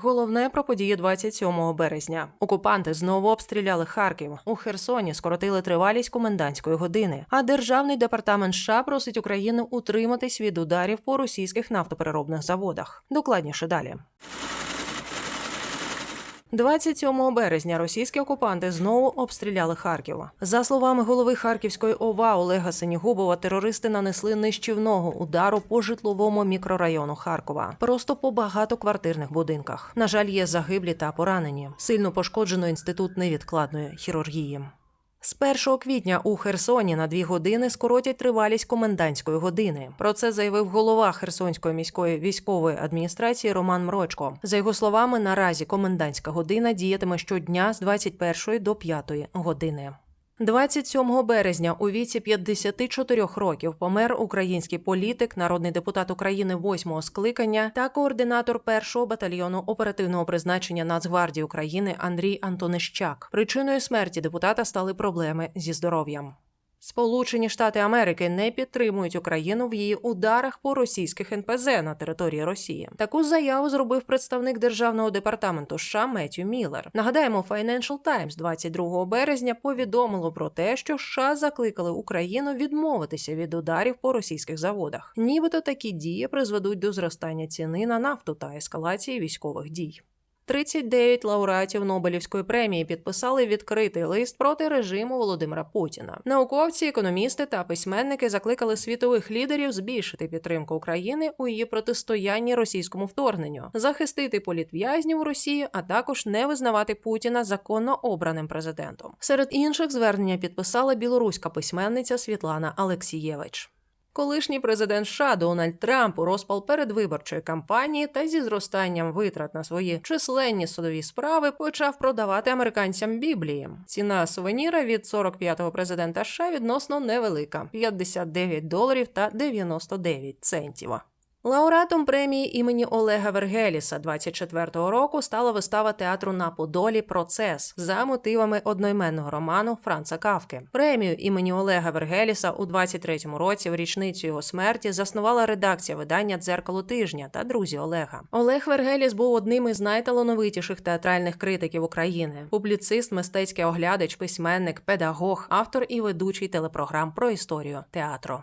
Головне про події 27 березня. Окупанти знову обстріляли Харків. У Херсоні скоротили тривалість комендантської години. А державний департамент США просить Україну утриматись від ударів по російських нафтопереробних заводах. Докладніше далі. 27 березня російські окупанти знову обстріляли Харків. За словами голови Харківської ОВА Олега Сенігубова, терористи нанесли нищівного удару по житловому мікрорайону Харкова, просто по багатоквартирних будинках. На жаль, є загиблі та поранені. Сильно пошкоджено інститут невідкладної хірургії. З 1 квітня у Херсоні на дві години скоротять тривалість комендантської години. Про це заявив голова Херсонської міської військової адміністрації Роман Мрочко. За його словами, наразі комендантська година діятиме щодня з 21 до 5 години. 27 березня у віці 54 років помер український політик, народний депутат України 8-го скликання та координатор першого батальйону оперативного призначення Нацгвардії України Андрій Антонищак. Причиною смерті депутата стали проблеми зі здоров'ям. Сполучені Штати Америки не підтримують Україну в її ударах по російських НПЗ на території Росії. Таку заяву зробив представник державного департаменту США Меттю Міллер. Нагадаємо, Financial Times 22 березня повідомило про те, що США закликали Україну відмовитися від ударів по російських заводах. Нібито такі дії призведуть до зростання ціни на нафту та ескалації військових дій. 39 лауреатів Нобелівської премії підписали відкритий лист проти режиму Володимира Путіна. Науковці, економісти та письменники закликали світових лідерів збільшити підтримку України у її протистоянні російському вторгненню, захистити політв'язнів у Росії, а також не визнавати Путіна законно обраним президентом. Серед інших звернення підписала білоруська письменниця Світлана Алексієвич. Колишній президент США Дональд Трамп у розпал передвиборчої кампанії та зі зростанням витрат на свої численні судові справи почав продавати американцям біблії. Ціна сувеніра від 45-го президента США відносно невелика 59 доларів та 99 центів. Лауреатом премії імені Олега Вергеліса 24-го року стала вистава театру на Подолі Процес за мотивами одноіменного роману Франца Кавки. Премію імені Олега Вергеліса у 23-му році, в річницю його смерті, заснувала редакція видання Дзеркало тижня та друзі Олега. Олег Вергеліс був одним із найталановитіших театральних критиків України, публіцист, мистецький оглядач, письменник, педагог, автор і ведучий телепрограм про історію театру.